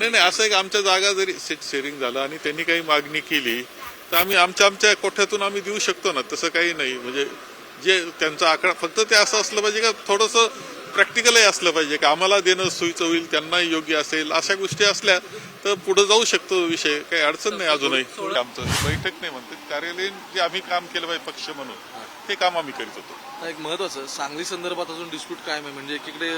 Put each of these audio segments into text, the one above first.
नाही नाही असं एक आमच्या जागा जरी सीट शेअरिंग झालं आणि त्यांनी काही मागणी केली तर आम्ही आमच्या आमच्या कोठ्यातून आम्ही देऊ शकतो ना तसं काही नाही. म्हणजे जे त्यांचा आकडा फक्त ते असं असलं पाहिजे का थोडंसं प्रॅक्टिकलही असलं पाहिजे की आम्हाला देणं सोयीचं होईल त्यांनाही योग्य असेल अशा गोष्टी असल्या तर पुढे जाऊ शकतो विषय काही अडचण नाही अजूनही. आमचं बैठक नाही म्हणते कार्यालयीन जे आम्ही काम केलं पाहिजे पक्ष म्हणून ते काम आम्ही करीत होतो. एक महत्वाचं सांगली संदर्भात अजून डिस्प्यूट कायम आहे? म्हणजे एकीकडे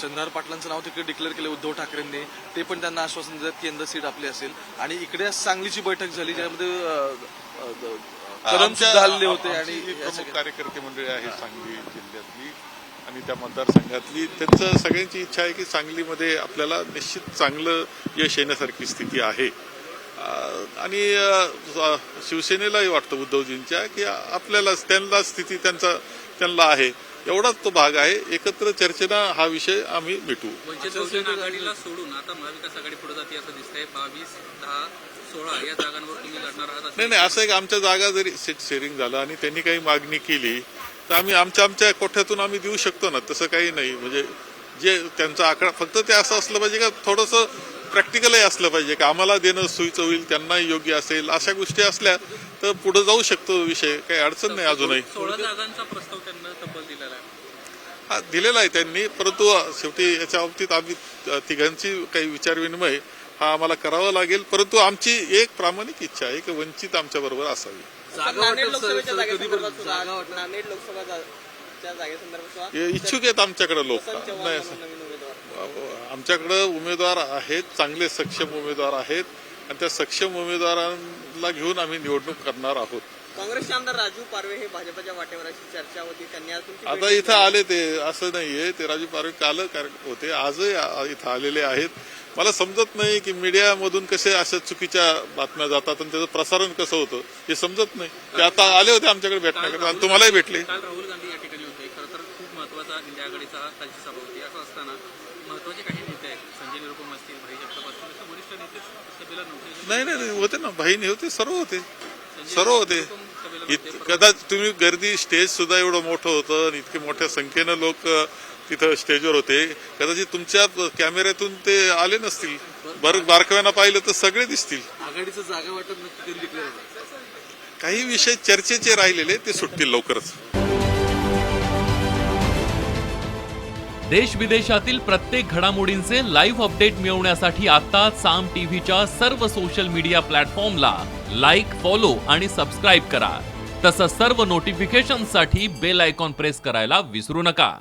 चंद्रहार पाटलांचं नाव तिकडे डिक्लेअर केलं उद्धव ठाकरेंनी ते पण त्यांना आश्वासन देतात की यंदा सीट आपली असेल. आणि इकडे सांगलीची बैठक झाली ज्यामध्ये हल्ले होते आणि कार्यकर्ते मंडळी आहे सांगली जिल्ह्यातली आणि त्या मतदारसंघातली त्यांचं सगळ्यांची इच्छा आहे की सांगलीमध्ये आपल्याला निश्चित चांगलं यश येण्यासारखी स्थिती आहे. आणि शिवसेनेलाही वाटतं उद्धवजींच्या की आपल्याला त्यांना स्थिती त्यांचा त्यांना आहे. एवढाच तो भाग आहे. एकत्र चर्चेनं हा विषय आम्ही बहुजन आघाडीला सोडून आता महाविकास आघाडी पुढे जाते असं दिसतंय. बावीस दहा सोळा या जागांवर तुम्ही लढणार आहात नाही नाही असं आहे की आमच्या जागा जरी सीट शेअरिंग झालं आणि त्यांनी काही मागणी केली तर आम्ही आमच्या आमच्या कोठ्यातून आम्ही देऊ शकतो ना तसं काही नाही. म्हणजे जे त्यांचा आकडा फक्त ते असं असलं पाहिजे का थोडंसं प्रॅक्टिकलही असलं पाहिजे की आम्हाला देणं सोयीचं होईल त्यांनाही योग्य असेल अशा गोष्टी असल्या तर पुढे जाऊ शकतो विषय. काही अडचण नाही अजूनही. सोळा जागांचा प्रस्ताव त्यांना तब्बल दिलेला आहे. हा दिलेला आहे त्यांनी परंतु शेवटी याच्या बाबतीत आम्ही तिघांची काही विचारविनिमय हा आम्हाला करावा लागेल. परंतु आमची एक प्रामाणिक इच्छा आहे की वंचित आमच्या बरोबर असावी. नांदेड लोकसभेच्या जागेसंदर्भात सुद्धा. नांदेड जागेसंदर्भात सुद्धा. इच्छुक आहेत आमच्याकडे लोक. वसंत चव्हाण नाही म्हणून नवीन उमेदवार. आमच्याकडे उमेदवार आहेत चांगले सक्षम उमेदवार आहेत. आणि त्या सक्षम उमेदवारांना घेऊन आम्ही निवडणूक करणार आहोत. काँग्रेसचे आमदार राजू पारवे हे भाजपच्या वाटेवर अशी चर्चा होती. त्यांनी आज तुमची आता भेट इथं आले ते असं नाहीये. ते राजू पारवे काल कार- होते. आजही आ- इथं आलेले आहेत. मला समजत नाही की मीडियामधून कसे अशा चुकीच्या बातम्या जातात आणि त्याचं प्रसारण कसं होतं हे समजत नाही. ते आता आले होते आमच्याकडे भेटण्याकडे आणि तुम्हालाही भेटले. काल राहुल गांधी या ठिकाणी होते. खरं तर खूप महत्त्वाचा इंडिया आघाडीचा सभा होती. असं असताना महत्त्वाचे काही नेते आहेत. संजय निरुपम असतील भाई जगताप असतील असे वरिष्ठ नेते सभेला नव्हते. नाही नाही नाही, होते ना. बहीण होते सर्व होते. सर्व होते. कदाचित तुम्ही गर्दी स्टेज सुद्धा एवढं मोठं होतं आणि इतके मोठ्या संख्येनं लोक तिथं स्टेजवर होते. कदाचित तुमच्या कॅमेऱ्यातून ते आले नसतील. बर बारकाव्यानं पाहिलं तर सगळे दिसतील. आघाडीचं जागा होणार? काही विषय चर्चेचे राहिलेले ते सुटतील लवकरच. देश विदेशातील प्रत्येक घडामोडींचे लाईव्ह अपडेट मिळवण्यासाठी आता साम टीव्हीच्या सर्व सोशल मीडिया प्लॅटफॉर्मला लाईक फॉलो आणि सबस्क्राईब करा. तसंच सर्व नोटिफिकेशनसाठी बेल आयकॉन प्रेस करायला विसरू नका.